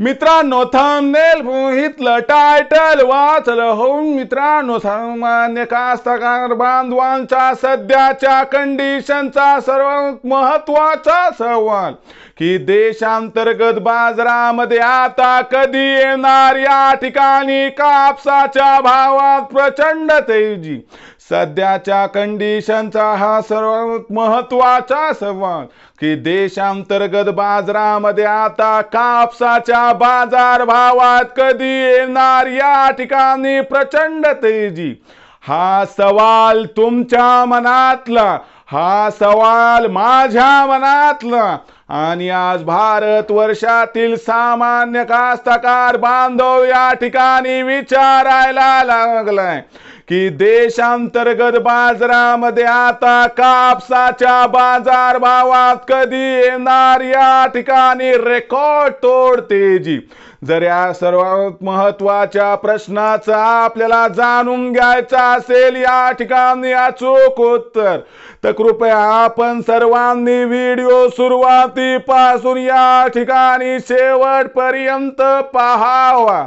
मित्रांनो thumbnail मोहितलं title वाचलं हो मित्रांनो सामान्य कास्तकार बांधवांचा सध्याच्या कंडिशनचा सर्वात महत्त्वाचा सवाल की देशांतर्गत बाजारामध्ये आता कधी येणार या ठिकाणी कापसाच्या भावात प्रचंड तेजी सध्याच्या कंडिशनचा हा सर्वात महत्त्वाचा संवाद की देशांतर्गत बाजारामध्ये आता कापसाच्या बाजार भावात कधी येणार या ठिकाणी प्रचंड तेजी. हा सवाल तुमच्या मनातला हा सवाल माझ्या मनातला. आणि आज भारत वर्षातील सामान्य कास्तकार बांधव या ठिकाणी विचारायला लागलाय. की देशांतर्गत बाजारामध्ये आता कापसाच्या बाजार भावात कधी येणार या ठिकाणी रेकॉर्ड तोड तेजी जर या सर्वात महत्त्वाच्या प्रश्नाचा आपल्याला जाणून घ्यायचा असेल या ठिकाणी अचूक उत्तर तर कृपया आपण सर्वांनी व्हिडिओ सुरुवातीपासून या ठिकाणी शेवटपर्यंत पहावा.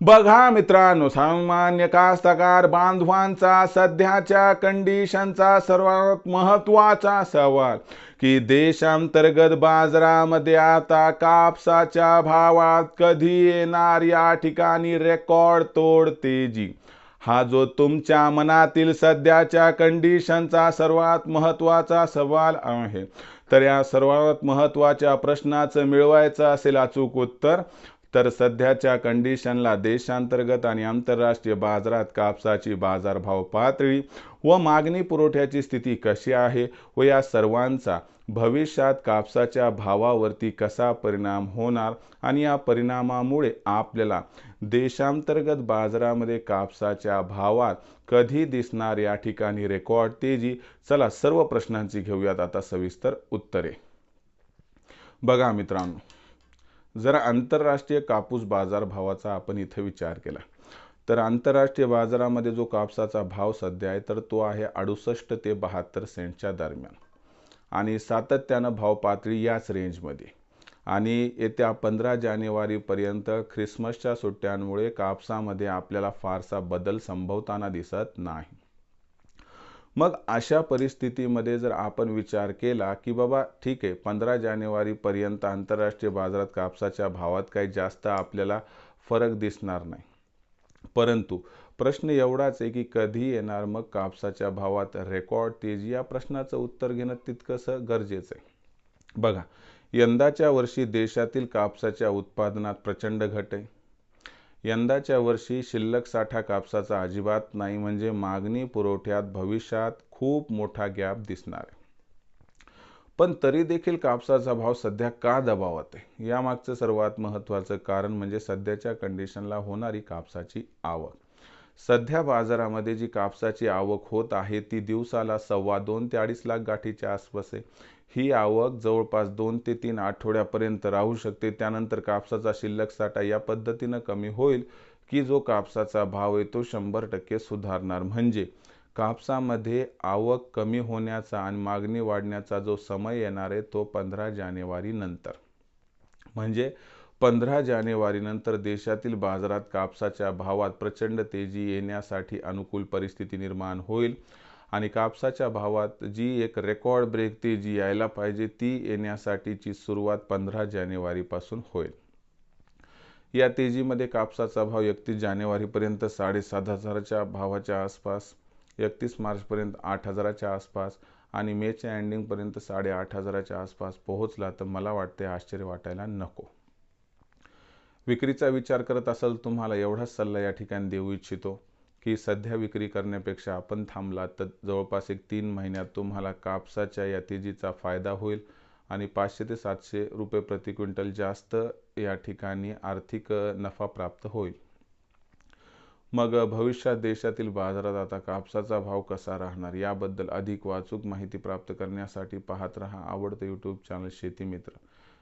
बघा मित्रांनो सामान्य कास्तकार बांधवांचा सध्याच्या कंडिशनचा सर्वात महत्त्वाचा सवाल की देशांतर्गत बाजारामध्ये आता कापसाच्या भावात कधी येणार या ठिकाणी रेकॉर्ड तोड तेजी हा जो तुमच्या मनातील सध्याच्या कंडिशनचा सर्वात महत्त्वाचा सवाल आहे. तर या सर्वात महत्त्वाच्या प्रश्नाचं मिळवायचं असेल अचूक उत्तर तर सध्याच्या कंडिशनला देशांतर्गत आणि आंतरराष्ट्रीय बाजारात कापसाची बाजारभाव पातळी व मागणी पुरवठ्याची स्थिती कशी आहे व या सर्वांचा भविष्यात कापसाच्या भावावरती कसा परिणाम होणार आणि या परिणामामुळे आपल्याला देशांतर्गत बाजारामध्ये कापसाच्या भावात कधी दिसणार या ठिकाणी रेकॉर्ड तेजी? चला सर्व प्रश्नांची घेऊयात आता सविस्तर उत्तरे. बघा मित्रांनो जर आंतरराष्ट्रीय कापूस बाजार भावाचा आपण इथं विचार केला. तर आंतरराष्ट्रीय बाजारामध्ये जो कापसाचा भाव सध्या आहे तर तो आहे अडुसष्ट ते बहात्तर सेंटच्या दरम्यान. आणि सातत्यानं भाव पातळी याच रेंजमध्ये. आणि येत्या पंधरा जानेवारीपर्यंत ख्रिसमसच्या सुट्ट्यांमुळे कापसामध्ये आपल्याला फारसा बदल संभवताना दिसत नाही. मग अशा परिस्थितीमध्ये जर आपण विचार केला की बाबा ठीक आहे पंधरा जानेवारीपर्यंत आंतरराष्ट्रीय बाजारात कापसाच्या भावात काही जास्त आपल्याला फरक दिसणार नाही. परंतु प्रश्न एवढाच आहे की कधी येणार मग कापसाच्या भावात रेकॉर्ड तेजी? या प्रश्नाचं उत्तर घेणं तितकंसं गरजेचं आहे. बघा यंदाच्या वर्षी देशातील कापसाच्या उत्पादनात प्रचंड घट आहे. यंदाच्या वर्षी शिल्लक साठा कापसाचा अजिबात नाही म्हणजे मागणी पुरवठ्यात भविष्यात खूप मोठा गॅप दिसणार आहे. पण तरी देखील कापसाचा भाव सध्या का दबावात आहे? यामागचं सर्वात महत्त्वाचं कारण म्हणजे सध्याच्या कंडिशनला होणारी कापसाची आवक. सध्या बाजारामध्ये जी कापसाची आवक होत आहे ती दिवसाला सव्वा दोन ते अडीच लाख गाठीच्या आसपास आहे. ही आवक जवळपास दोन ते तीन आठवड्यापर्यंत राहू शकते. त्यानंतर कापसाचा शिल्लक साठा या पद्धतीनं कमी होईल की जो कापसाचा भाव आहे तो शंभर टक्के सुधारणार. म्हणजे कापसामध्ये आवक कमी होण्याचा आणि मागणी वाढण्याचा जो समय येणार आहे तो पंधरा जानेवारी नंतर. म्हणजे पंधरा जानेवारीनंतर देशातील बाजारात कापसाच्या भावात प्रचंड तेजी येण्यासाठी अनुकूल परिस्थिती निर्माण होईल. आणि कापसाच्या भावात जी एक रेकॉर्ड ब्रेक तेजी यायला पाहिजे ती येण्यासाठीची सुरुवात पंधरा जानेवारीपासून होईल. या तेजीमध्ये कापसाचा भाव एकतीस जानेवारीपर्यंत साडेसात हजाराच्या भावाच्या आसपास एकतीस मार्चपर्यंत आठ हजाराच्या आसपास आणि मेच्या एंडिंगपर्यंत साडेआठ हजाराच्या आसपास पोहोचला तर मला वाटते आश्चर्य वाटायला नको. विक्रीचा विचार करत असाल तुम्हाला एवढाच सल्ला या ठिकाणी देऊ इच्छितो. की सध्या विक्री करण्यापेक्षा आपण थांबला तर जवळपास एक तीन महिन्यात तुम्हाला कापसाच्या या तेजीचा फायदा होईल आणि पाचशे ते सातशे रुपये प्रति क्विंटल जास्त या ठिकाणी आर्थिक नफा प्राप्त होईल. मग भविष्यात देशातील बाजारात आता कापसाचा भाव कसा राहणार याबद्दल अधिक वाचूक माहिती प्राप्त करण्यासाठी पाहत रहा आवडतं यूट्यूब चॅनल शेती मित्र.